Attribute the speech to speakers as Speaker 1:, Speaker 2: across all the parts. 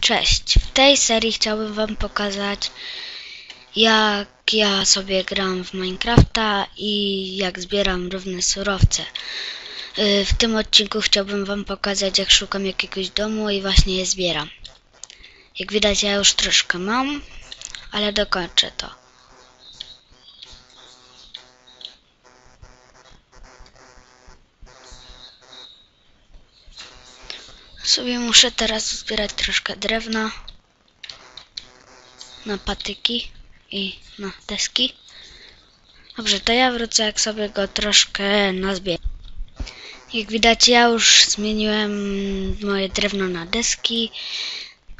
Speaker 1: Cześć, w tej serii chciałbym wam pokazać jak ja sobie gram w Minecrafta i jak zbieram różne surowce. Y, W tym odcinku chciałbym wam pokazać jak szukam jakiegoś domu i właśnie je zbieram. Jak widać ja już troszkę mam, ale dokończę to. Sobie muszę teraz zbierać troszkę drewna na patyki i na deski. Dobrze, to ja wrócę jak sobie go troszkę nazbieram. Jak widać ja już zmieniłem moje drewno na deski.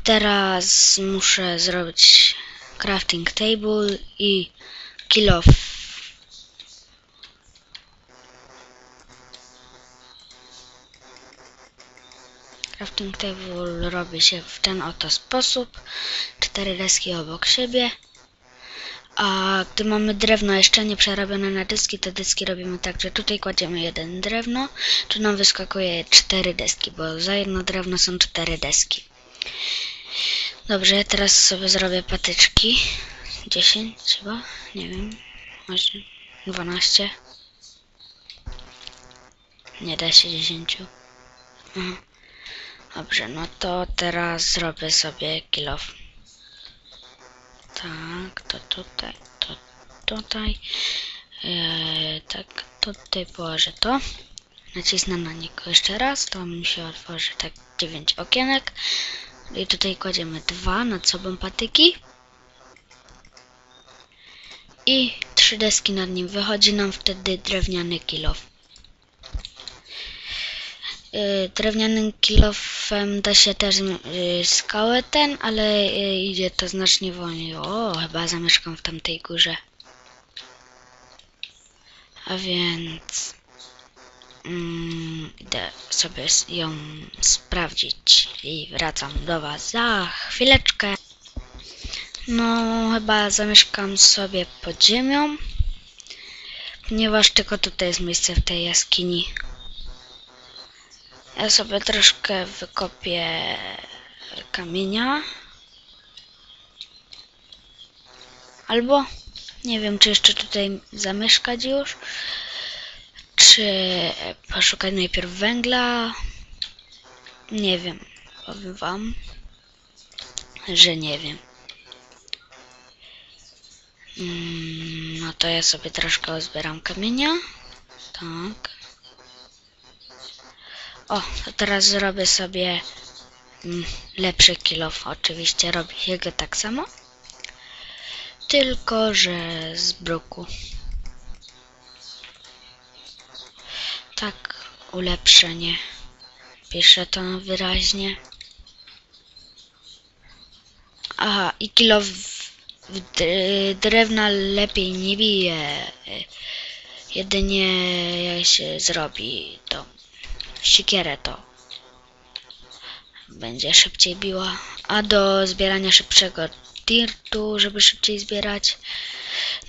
Speaker 1: Teraz muszę zrobić crafting table i kill off. Crafting table robi się w ten oto sposób. Cztery deski obok siebie. A gdy mamy drewno jeszcze nie przerabione na deski, to deski robimy tak, że tutaj kładziemy jeden drewno, tu nam wyskakuje cztery deski, bo za jedno drewno są cztery deski. Dobrze, teraz sobie zrobię patyczki. 10 chyba? Nie wiem. Może 12. Nie da się 10. Aha. Dobrze, no to teraz zrobię sobie kill off. Tak, to tutaj, to tutaj. Eee, tak, tutaj położę to. Nacisnę na niego jeszcze raz, to mi się otworzy tak 9 okienek. I tutaj kładziemy dwa nad sobą patyki. I trzy deski nad nim. Wychodzi nam wtedy drewniany kilof. Yy, drewnianym kilofem da się też yy, skałę ten, ale yy, idzie to znacznie wolniej. O, chyba zamieszkam w tamtej górze. A więc mm, idę sobie ją sprawdzić i wracam do Was za chwileczkę. No, chyba zamieszkam sobie pod ziemią, ponieważ tylko tutaj jest miejsce w tej jaskini. Ja sobie troszkę wykopię kamienia. Albo nie wiem, czy jeszcze tutaj zamieszkać już. Czy poszukać najpierw węgla. Nie wiem. Powiem wam, że nie wiem. Mm, No to ja sobie troszkę zbieram kamienia. Tak. O, teraz zrobię sobie mm, lepszy kilof. Oczywiście robię jego tak samo. Tylko, że z bruku. Tak, ulepszenie. Piszę to wyraźnie. Aha, i kilo drewna lepiej nie bije. Jedynie jak się zrobi to siekierę to będzie szybciej biła. A do zbierania szybszego dirtu, żeby szybciej zbierać,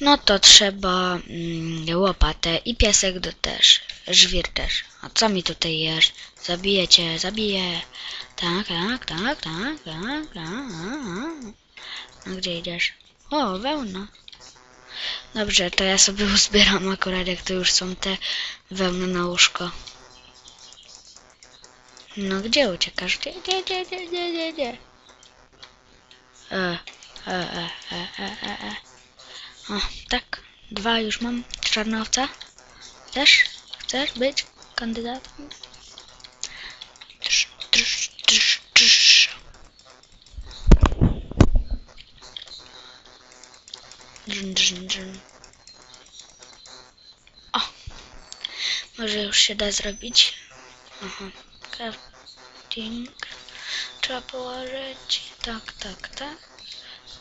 Speaker 1: no to trzeba mm, łopatę i piasek do też, żwir też. A co mi tutaj jesz? Zabiję cię, zabiję. Tak, tak, tak, tak, tak, tak. A gdzie idziesz? O, wełna. Dobrze, to ja sobie uzbieram akurat jak to już są te wełny na łóżko. No gdzie uciekasz? Gdzie, gdzie, gdzie, gdzie, gdzie, gdzie, gdzie? E, e, e, e, e, e, e. O, tak. Dwa już mam. Czarnowca. Chcesz? Chcesz być kandydatem? Trz, trz, trz, trz. Drzn, drzn, drzn. O! Może już się da zrobić. Aha. Crafting. Trzeba położyć. Tak, tak, tak.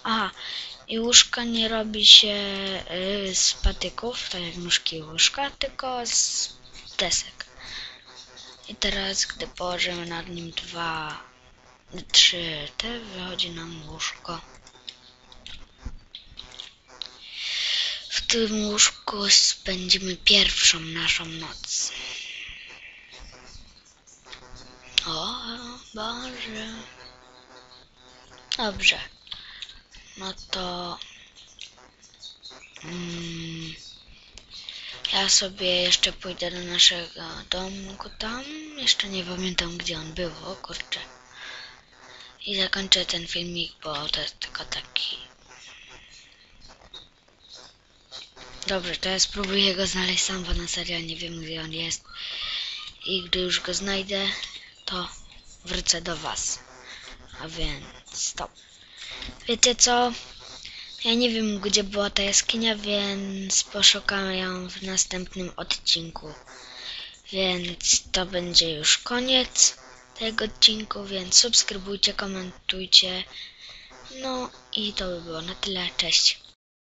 Speaker 1: Aha. I łóżka nie robi się y, z patyków, tak jak nóżki łóżka, tylko z desek. I teraz, gdy położymy nad nim dwa, trzy te, wychodzi nam łóżko. W tym łóżku spędzimy pierwszą naszą noc. Boże. Dobrze. No to... Mm, ja sobie jeszcze pójdę do naszego domku tam. Jeszcze nie pamiętam gdzie on był, o kurczę. I zakończę ten filmik, bo to jest tylko taki... Dobrze, ja spróbuję go znaleźć sam, bo na serio nie wiem gdzie on jest. I gdy już go znajdę, to wrócę do was. A więc stop. Wiecie co? Ja nie wiem gdzie była ta jaskinia, więc poszukamy ją w następnym odcinku. Więc to będzie już koniec tego odcinku, więc subskrybujcie, komentujcie. No i to by było na tyle. Cześć.